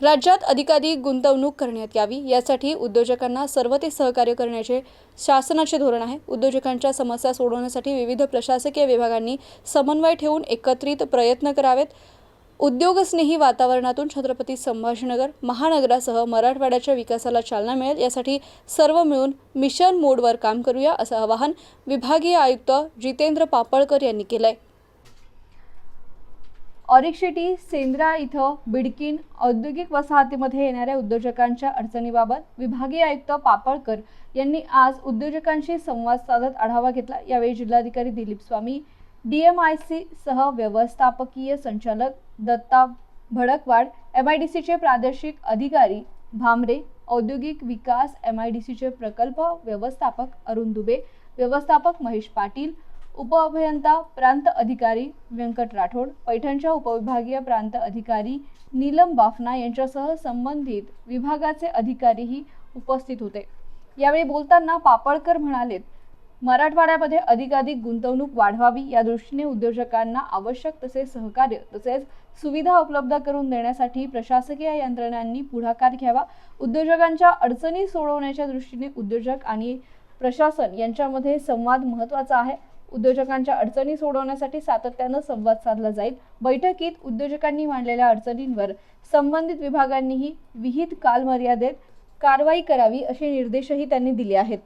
राज्यात अधिकाधिक गुंतवणूक करण्यात यावी यासाठी उद्योजकांना सर्व ते सहकार्य करण्याचे शासनाचे धोरण आहे. उद्योजकांच्या समस्या सोडवण्यासाठी विविध प्रशासकीय विभागांनी समन्वय ठेवून एकत्रित प्रयत्न करावेत. उद्योगस्नेही वातावरणातून छत्रपती संभाजीनगर महानगरासह मराठवाड्याच्या विकासाला चालना मिळेल यासाठी सर्व मिळून मिशन मोडवर काम करूया असं आवाहन विभागीय आयुक्त जितेंद्र पापळकर यांनी केलं आहे ऑरिक सिटी सेंद्रा इथं बिडकीन औद्योगिक वसाहतीमध्ये येणाऱ्या उद्योजकांच्या अडचणीबाबत विभागीय आयुक्त पापळकर यांनी आज उद्योजकांशी संवाद साधत आढावा घेतला. यावेळी जिल्हाधिकारी Dilip Swami D M I सह व्यवस्थापकीय संचालक Datta Bhadakwad M I D सीचे प्रादेशिक अधिकारी भामरे औद्योगिक विकास एम आय डी सीचे प्रकल्प व्यवस्थापक अरुण दुबे व्यवस्थापक महेश पाटील उपअभियंता प्रांत अधिकारी व्यंकट राठोड पैठणच्या उपविभागीय प्रांत अधिकारी नीलम बाफना यांच्यासह संबंधित विभागाचे अधिकारीही उपस्थित होते. यावेळी बोलताना पापळकर म्हणालेत मराठवाड्यामध्ये अधिकाधिक गुंतवणूक वाढवावी या दृष्टीने उद्योजकांना आवश्यक तसे सहकार्य तसेच सुविधा उपलब्ध करून देण्यासाठी प्रशासकीय यंत्रणांनी पुढाकार घ्यावा. उद्योजकांच्या अडचणी सोडवण्याच्या दृष्टीने उद्योजक आणि प्रशासन यांच्यामध्ये संवाद महत्त्वाचा आहे. उद्योजकांच्या अडचणी सोडवण्यासाठी सातत्यानं संवाद साधला जाईल. बैठकीत उद्योजकांनी मांडलेल्या अडचणींवर संबंधित विभागांनीही विहित कालमर्यादेत कारवाई करावी असे निर्देशही त्यांनी दिले आहेत.